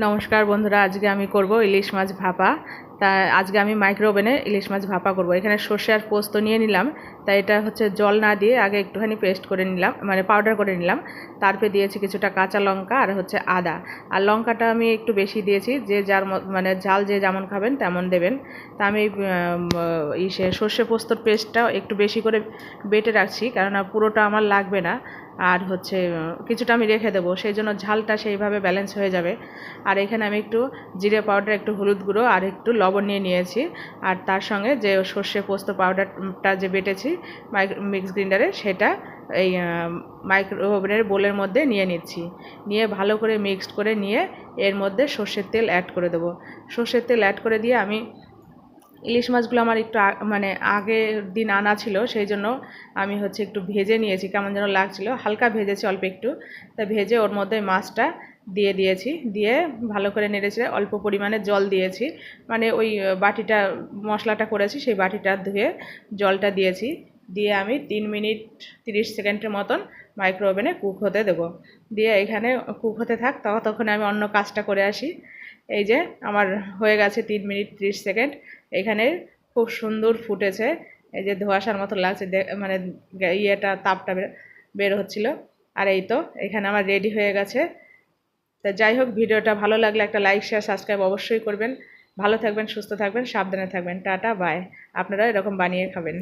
নমস্কার বন্ধুরা, আজকে আমি করব ইলিশ মাছ ভাপা। তা আজকে আমি মাইক্রো ওভেনে ইলিশ মাছ ভাপা করব। এখানে সর্ষে আর পোস্ত নিয়ে নিলাম। তাই এটা হচ্ছে জল না দিয়ে আগে একটুখানি পেস্ট করে নিলাম মানে পাউডার করে নিলাম। তারপরে দিয়েছি কিছুটা কাঁচা লঙ্কা আর হচ্ছে আদা। আর লঙ্কাটা আমি একটু বেশি দিয়েছি, যে যার মানে ঝাল যে যেমন খাবেন তেমন দেবেন। তা আমি ইসে সর্ষে পোস্তর পেস্টটা একটু বেশি করে বেটে রাখছি, কেননা পুরোটা আমার লাগবে না। আর হচ্ছে কিছুটা আমি রেখে দেবো, সেই জন্য ঝালটা সেইভাবে ব্যালেন্স হয়ে যাবে। আর এখানে আমি একটু জিরে পাউডার একটু হলুদ গুঁড়ো আর একটু লবণ নিয়ে নিয়েছি। আর তার সঙ্গে যে সর্ষে পোস্ত পাউডারটা যে বেটেছি মিক্স গ্রিন্ডারে সেটা এই মাইক্রো ওভেনের বোলের মধ্যে নিয়ে নিচ্ছি। নিয়ে ভালো করে মিক্সড করে নিয়ে এর মধ্যে সর্ষের তেল অ্যাড করে দেবো। সর্ষের তেল অ্যাড করে দিয়ে আমি ইলিশ মাছগুলো আমার একটু মানে আগের দিন আনা ছিল, সেই জন্য আমি হচ্ছে একটু ভেজে নিয়েছি, কেমন যেন লাগছিল। হালকা ভেজেছি অল্প একটু। তা ভেজে ওর মধ্যে মাছটা দিয়ে দিয়েছি। দিয়ে ভালো করে নেড়েছে অল্প পরিমাণে জল দিয়েছি। মানে ওই বাটিটা, মশলাটা করেছি, সেই বাটিটা ধুয়ে জলটা দিয়েছি। দিয়ে আমি তিন মিনিট তিরিশ সেকেন্ডের মতন মাইক্রো ওভেনে কুক হতে দেবো। দিয়ে এখানে কুক হতে থাক তখন আমি অন্য কাজটা করে আসি। এই যে, আমার হয়ে গেছে তিন মিনিট তিরিশ সেকেন্ড। এখানে খুব সুন্দর ফুটেছে। এই যে, ধোঁয়াশার মতো লাগছে মানে ইয়েটা, তাপটা বের হচ্ছিল। আর এই তো, এখানে আমার রেডি হয়ে গেছে। তা যাই হোক, ভিডিওটা ভালো লাগলে একটা লাইক শেয়ার সাবস্ক্রাইব অবশ্যই করবেন। ভালো থাকবেন, সুস্থ থাকবেন, সাবধানে থাকবেন। টাটা বাই আপনারা এরকম বানিয়ে খাবেন।